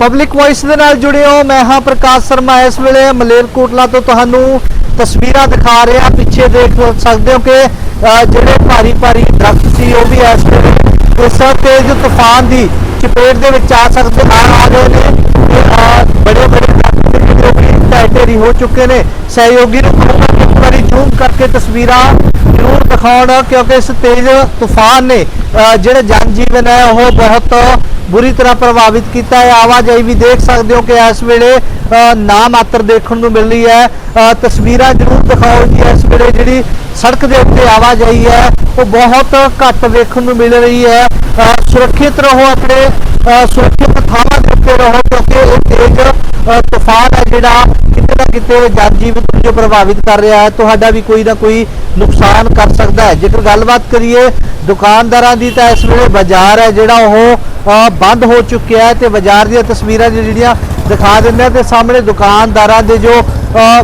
Public voice ਦੇ ਨਾਲ ਜੁੜੇ ਹੋ। ਮੈਂ ਹਾਂ ਪ੍ਰਕਾਸ਼ ਸ਼ਰਮਾ। ਇਸ ਵੇਲੇ ਮਲੇਰਕੋਟਲਾ ਤੋਂ ਤੁਹਾਨੂੰ ਤਸਵੀਰਾਂ ਦਿਖਾ ਰਿਹਾ ਪਿੱਛੇ ਦੇਖ ਸਕਦੇ ਹੋ ਕਿ ਜਿਹੜੇ ਭਾਰੀ ਭਾਰੀ ਦਰਖਤ ਸੀ, ਉਹ ਵੀ ਇਸ ਵੇਲੇ ਇਸ ਤੇਜ਼ ਤੂਫਾਨ ਦੀ ਚਪੇਟ ਦੇ ਵਿੱਚ ਆ ਸਕਦੇ ਆ ਰਹੇ ਨੇ। ਬੜੇ ਬੜੇ ਢੇਰੀ ਹੋ ਚੁੱਕੇ ਨੇ। ਸਹਿਯੋਗੀ ਨੂੰ ਇੱਕ ਵਾਰੀ ਜ਼ੂਮ ਕਰਕੇ ਤਸਵੀਰਾਂ ਜ਼ਰੂਰ ਦਿਖਾਉਣ, ਕਿਉਂਕਿ ਇਸ ਤੇਜ਼ ਤੂਫਾਨ ਨੇ ਜਿਹੜਾ ਜਨ ਜੀਵਨ ਹੈ, ਉਹ ਬਹੁਤ ਬੁਰੀ ਤਰ੍ਹਾਂ ਪ੍ਰਭਾਵਿਤ ਕੀਤਾ ਹੈ। ਆਵਾਜਾਈ ਵੀ ਦੇਖ ਸਕਦੇ ਹੋ ਕਿ ਇਸ ਵੇਲੇ ਨਾ ਮਾਤਰ ਦੇਖਣ ਨੂੰ ਮਿਲ ਰਹੀ ਹੈ। ਤਸਵੀਰਾਂ ਜ਼ਰੂਰ ਦਿਖਾਓ ਜੀ, ਇਸ ਵੇਲੇ ਜਿਹੜੀ ਸੜਕ ਦੇ ਉੱਤੇ ਆਵਾਜਾਈ ਹੈ, ਉਹ ਬਹੁਤ ਘੱਟ ਵੇਖਣ ਨੂੰ ਮਿਲ ਰਹੀ ਹੈ। ਸੁਰੱਖਿਅਤ ਰਹੋ ਆਪਣੇ ਸੁਰੱਖਿਅਤ ਥਾਵਾਂ ਦੇ ਉੱਤੇ ਰਹੋ, ਕਿਉਂਕਿ ਇਹ ਤੇਜ਼ ਤੂਫਾਨ ਹੈ ਜਿਹੜਾ ਕਿਤੇ ਨਾ ਕਿਤੇ ਜਨਜੀਵਨ ਨੂੰ ਜੋ ਪ੍ਰਭਾਵਿਤ ਕਰ ਰਿਹਾ ਹੈ, ਤੁਹਾਡਾ ਵੀ ਕੋਈ ਨਾ ਕੋਈ ਨੁਕਸਾਨ ਕਰ ਸਕਦਾ ਹੈ। ਜੇਕਰ ਗੱਲਬਾਤ ਕਰੀਏ, ਦੁਕਾਨਦਾਰਾਂ ਦੀ ਤਾਂ ਇਸ ਵੇਲੇ ਬਾਜ਼ਾਰ ਹੈ, ਜਿਹੜਾ ਉਹ ਬੰਦ ਹੋ ਚੁੱਕਿਆ ਹੈ ਤੇ ਬਾਜ਼ਾਰ ਦੀਆਂ ਤਸਵੀਰਾਂ ਜਿਹੜੀਆਂ ਦਿਖਾ ਦਿੰਦੇ ਆ ਤੇ ਸਾਹਮਣੇ ਦੁਕਾਨਦਾਰਾਂ ਦੇ ਜੋ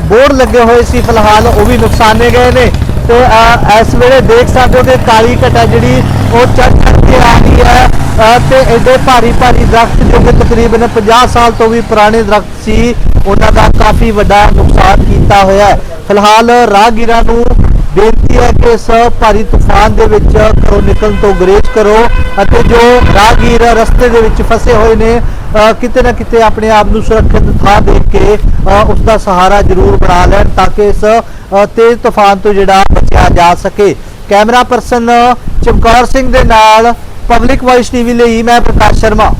ਬੋਰਡ ਲੱਗੇ ਹੋਏ ਸੀ ਫਿਲਹਾਲ, ਉਹ ਵੀ ਨੁਕਸਾਨੇ ਗਏ ਨੇ। ਤੇ ਇਸ ਵੇਲੇ ਦੇਖ ਸਕਦੇ ਹੋ ਕਿ ਕਾਲੀ ਘਟਾ ਜਿਹੜੀ ਉਹ ਚੜ ਚੜ ਕੇ ਆ ਰਹੀ ਹੈ। ਤੇ ਐਡੇ ਭਾਰੀ ਭਾਰੀ ਦਰਖਤ ਜੋ ਕਿ ਤਕਰੀਬਨ 50 ਸਾਲ ਤੋਂ ਵੀ ਪੁਰਾਣੇ ਦਰਖਤ ਸੀ ਉਹਨਾਂ ਦਾ ਕਾਫੀ ਵੱਡਾ ਨੁਕਸਾਨ ਕੀਤਾ ਹੋਇਆ ਹੈ। ਫਿਲਹਾਲ ਰਾਹਗੀਰਾਂ ਨੂੰ ਬੇਨਤੀ ਹੈ ਕਿ ਇਸ ਭਾਰੀ ਤੂਫਾਨ ਦੇ ਵਿੱਚ ਘਰੋਂ ਨਿਕਲਣ ਤੋਂ ਗੁਰੇਜ਼ ਕਰੋ ਅਤੇ ਜੋ ਰਾਹਗੀਰ ਰਸਤੇ ਦੇ ਵਿੱਚ ਫਸੇ ਹੋਏ ਨੇ ਕਿਤੇ ਨਾ ਕਿਤੇ ਆਪਣੇ ਆਪ ਨੂੰ ਸੁਰੱਖਿਅਤ ਥਾਂ ਦੇਖ ਕੇ ਅ, ਉਸ ਦਾ ਸਹਾਰਾ ਜ਼ਰੂਰ ਬਣਾ ਲੈਣ ਤਾਂ ਕਿ ਇਸ ਤੇਜ਼ ਤੂਫਾਨ ਤੋਂ ਜਿਹੜਾ ਬਚਿਆ ਜਾ ਸਕੇ। ਕੈਮਰਾ ਪਰਸਨ ਚਮਕੌਰ ਸਿੰਘ ਦੇ ਨਾਲ ਪਬਲਿਕ ਵੌਇਸ ਟੀਵੀ ਲਈ ਮੈਂ ਪ੍ਰਕਾਸ਼ ਸ਼ਰਮਾ।